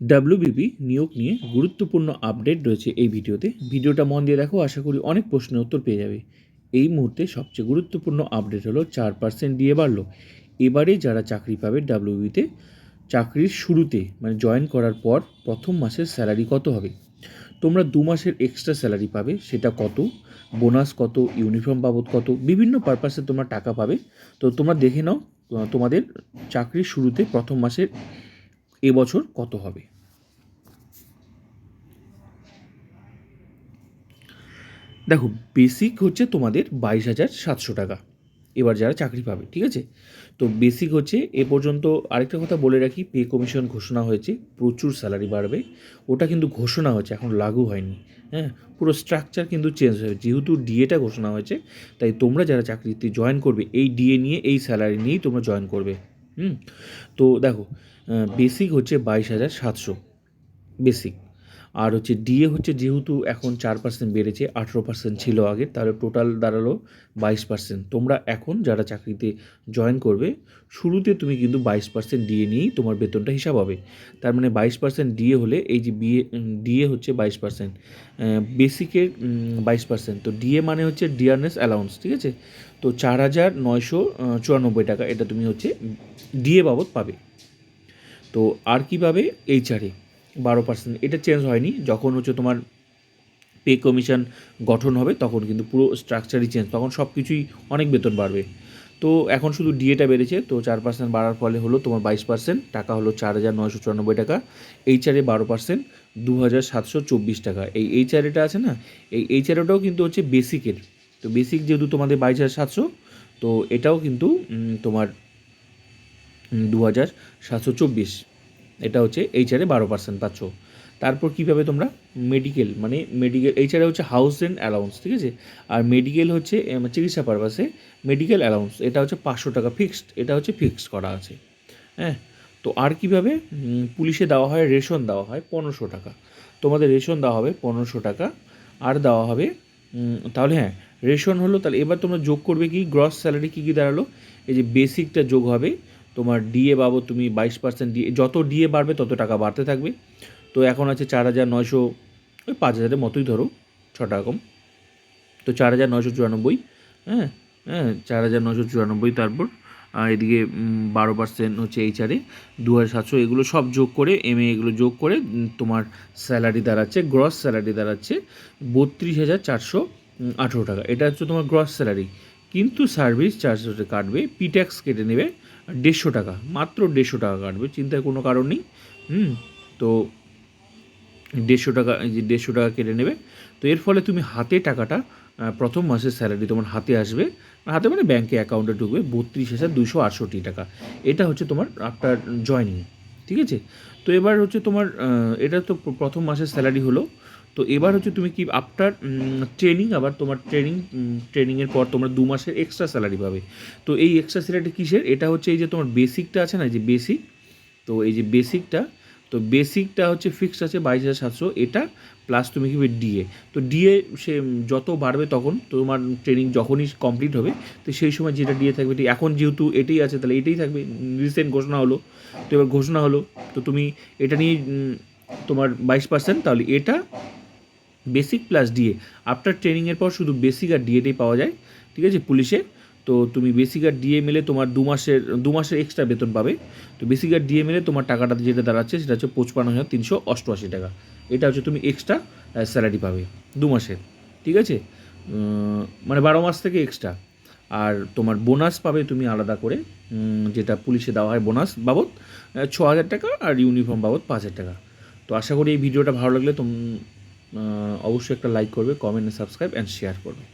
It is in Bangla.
ডাব্লিউবিপি নিয়োগ নিয়ে গুরুত্বপূর্ণ আপডেট রয়েছে এই ভিডিওতে। ভিডিওটা মন দিয়ে দেখো, আশা করি অনেক প্রশ্নের উত্তর পেয়ে যাবে। এই মুহূর্তে সবচেয়ে গুরুত্বপূর্ণ আপডেট হলো চার পার্সেন্ট দিয়ে বাড়লো। এবারে যারা চাকরি পাবে ডাব্লিউবিতে চাকরির শুরুতে মানে জয়েন করার পর প্রথম মাসের স্যালারি কত হবে? তোমরা দু মাসের এক্সট্রা স্যালারি পাবে, সেটা কত? বোনাস কত? ইউনিফর্ম বাবদ কত? বিভিন্ন পারপাসে তোমরা টাকা পাবে। তো তোমরা দেখে নাও, তোমাদের চাকরির শুরুতে প্রথম মাসের এবছর কত হবে? দেখো বেসিক হচ্ছে তোমাদের বাইশ হাজার সাতশো টাকা। এবার যারা চাকরি পাবে, ঠিক আছে? তো বেসিক হচ্ছে এ পর্যন্ত আরেকটা কথা বলে রাখি পে কমিশন ঘোষণা হয়েছে, প্রচুর স্যালারি বাড়বে। ওটা কিন্তু ঘোষণা হয়েছে, এখন লাগু হয়নি। হ্যাঁ পুরো স্ট্রাকচার কিন্তু চেঞ্জ হয়েছে। যেহেতু ডিএটা ঘোষণা হয়েছে, তাই তোমরা যারা চাকরিতে জয়েন করবে, এই ডিএ নিয়ে, এই স্যালারি নিয়েই তোমরা জয়েন করবে। হুম? তো দেখো বেসিক হচ্ছে বাইশ হাজার সাতশো। বেসিক আর হচ্ছে ডিএ হচ্ছে যেহেতু এখন চার পার্সেন্ট বেড়েছে, আঠেরো পার্সেন্ট ছিল আগে, তাহলে টোটাল দাঁড়াল বাইশ পার্সেন্ট তোমরা এখন যারা চাকরিতে জয়েন করবে, শুরুতে তুমি কিন্তু বাইশ পার্সেন্ট ডিএ নিয়েই তোমার বেতনটা হিসাব হবে। তার মানে বাইশ পার্সেন্ট ডিএ হলে এই যে বিএ ডিএ হচ্ছে বাইশ পার্সেন্ট বেসিকের বাইশ পার্সেন্ট তো ডিএ মানে হচ্ছে ডিয়ারনেস অ্যালাউন্স ঠিক আছে? তো চার হাজার নয়শো চুরানব্বই টাকা এটা তুমি হচ্ছে ডিএ বাবদ পাবে। তো আর কী পাবে? এইচআরএ বারো পার্সেন্ট এটা চেঞ্জ হয়নি। যখন হচ্ছে তোমার পে কমিশন গঠন হবে, তখন কিন্তু পুরো স্ট্রাকচারই চেঞ্জ তখন সব কিছুই অনেক বেতন বাড়বে। তো এখন শুধু ডিএটা বেড়েছে, তো চার পার্সেন্ট বাড়ার ফলে হলো তোমার বাইশ পার্সেন্ট টাকা হলো চার হাজার নয়শো চুরানব্বই টাকা এইচআরএ বারো পার্সেন্ট দু হাজার সাতশো চব্বিশ টাকা। এই এইচআরএটা আছে না? এই এইচআরএটাও কিন্তু হচ্ছে বেসিকের তো বেসিক যেহেতু তোমাদের বাইশ হাজার সাতশো, তো এটাও কিন্তু তোমার দু হাজার সাতশো চব্বিশ। এটা হচ্ছে এইচআরে বারো পার্সেন্ট পাচ্ছ। তারপর কী পাবে তোমরা মেডিকেল মানে মেডিকেল এইচআরে হচ্ছে হাউস রেন্ট অ্যালাউন্স ঠিক আছে? আর মেডিকেল হচ্ছে চিকিৎসা পারপাসে মেডিকেল অ্যালাউন্স এটা হচ্ছে পাঁচশো টাকা ফিক্সড এটা হচ্ছে ফিক্সড করা আছে। হ্যাঁ? তো আর কীভাবে? পুলিশে দেওয়া হয়, রেশন দেওয়া হয় পনেরোশো টাকা। তোমাদের রেশন দেওয়া হবে পনেরোশো টাকা, আর দেওয়া হবে তাহলে হ্যাঁ রেশন হলো, তাহলে এবার তোমরা যোগ করবে কি? গ্রস স্যালারি কী কী দাঁড়াল? এই যে বেসিকটা যোগ হবে তোমার ডিএ বাবদ তুমি বাইশ পার্সেন্ট ডিএ যত ডিএ বাড়বে তত টাকা বাড়তে থাকবে। তো এখন আছে চার হাজার নয়শো, ওই পাঁচ হাজারের মতোই ধরো ছটা কম। তো চার হাজার নয়শো চুরানব্বই হ্যাঁ হ্যাঁ চার হাজার নয়শো চুরানব্বই তারপর, আর এদিকে বারো পার্সেন্ট হচ্ছে এইচআরে দু হাজার সাতশো, এগুলো সব যোগ করে এম এগুলো যোগ করে তোমার স্যালারি দাঁড়াচ্ছে গ্রস স্যালারি দাঁড়াচ্ছে বত্রিশ হাজার চারশো আঠেরো টাকা। এটা হচ্ছে তোমার গ্রস স্যালারি কিন্তু সার্ভিস চার্জ কাটবে পি ট্যাক্স কেটে নেবে দেড়শো টাকা, মাত্র দেড়শো টাকা কাটবে, চিন্তার কোনো কারণ নেই। হুম, তো দেড়শো টাকা যে দেড়শো টাকা কেটে নেবে। তো এর ফলে তুমি হাতে টাকাটা প্রথম মাসের স্যালারি তোমার হাতে আসবে। হাতে মানে ব্যাংকে অ্যাকাউন্টে ঢুকবে, বত্রিশ হাজার দুশো আটষট্টি টাকা। এটা হচ্ছে তোমার আফটার জয়নিং ঠিক আছে? তো এবার হচ্ছে তোমার এটা তো প্রথম মাসের স্যালারি হলো। তো এবার হচ্ছে তুমি কি আফটার ট্রেনিং আবার তোমার ট্রেনিং ট্রেনিংয়ের পর তোমরা দু মাসের এক্সট্রা স্যালারি পাবে। তো এই এক্সট্রা স্যালারি কিসের? এটা হচ্ছে এই যে তোমার বেসিকটা আছে না যে বেসিক তো এই যে বেসিকটা তো বেসিকটা হচ্ছে ফিক্সড আছে বাইশ হাজার সাতশো, এটা প্লাস তুমি কি ডিএ তো ডিএ সে যত বাড়বে তখন তোমার ট্রেনিং যখনই কমপ্লিট হবে, তো সেই সময় যেটা ডিএ থাকবে এখন যেহেতু এটাই আছে, তাহলে এটাই থাকবে। রিসেন্ট ঘোষণা হলো, তো এবার ঘোষণা হলো, তো তুমি এটা নিয়ে তোমার বাইশ পার্সেন্ট তাহলে এটা বেসিক প্লাস ডিএ আফটার ট্রেনিংয়ের পর শুধু বেসিক আর ডিএটাই পাওয়া যায়, ঠিক আছে? পুলিশে তো তুমি বেসিক আর ডিএ মিলে তোমার দু মাসের দু মাসের এক্সট্রা বেতন পাবে। তো বেসিক আর ডিএ মিলে তোমার টাকাটা যেটা দাঁড়াচ্ছে সেটা হচ্ছে পঁচপান্ন হাজার তিনশো অষ্টআশি টাকা। এটা হচ্ছে তুমি এক্সট্রা স্যালারি পাবে দু মাসের, ঠিক আছে? মানে বারো মাস থেকে এক্সট্রা আর তোমার বোনাস পাবে তুমি আলাদা করে যেটা পুলিশে দেওয়া হয় বোনাস বাবদ ছ হাজার টাকা আর ইউনিফর্ম বাবদ পাঁচ হাজার টাকা। তো আশা করি এই ভিডিওটা ভালো লাগলে তোম অবশ্যই একটা লাইক করবে কমেন্ট সাবস্ক্রাইব অ্যান্ড শেয়ার করবে।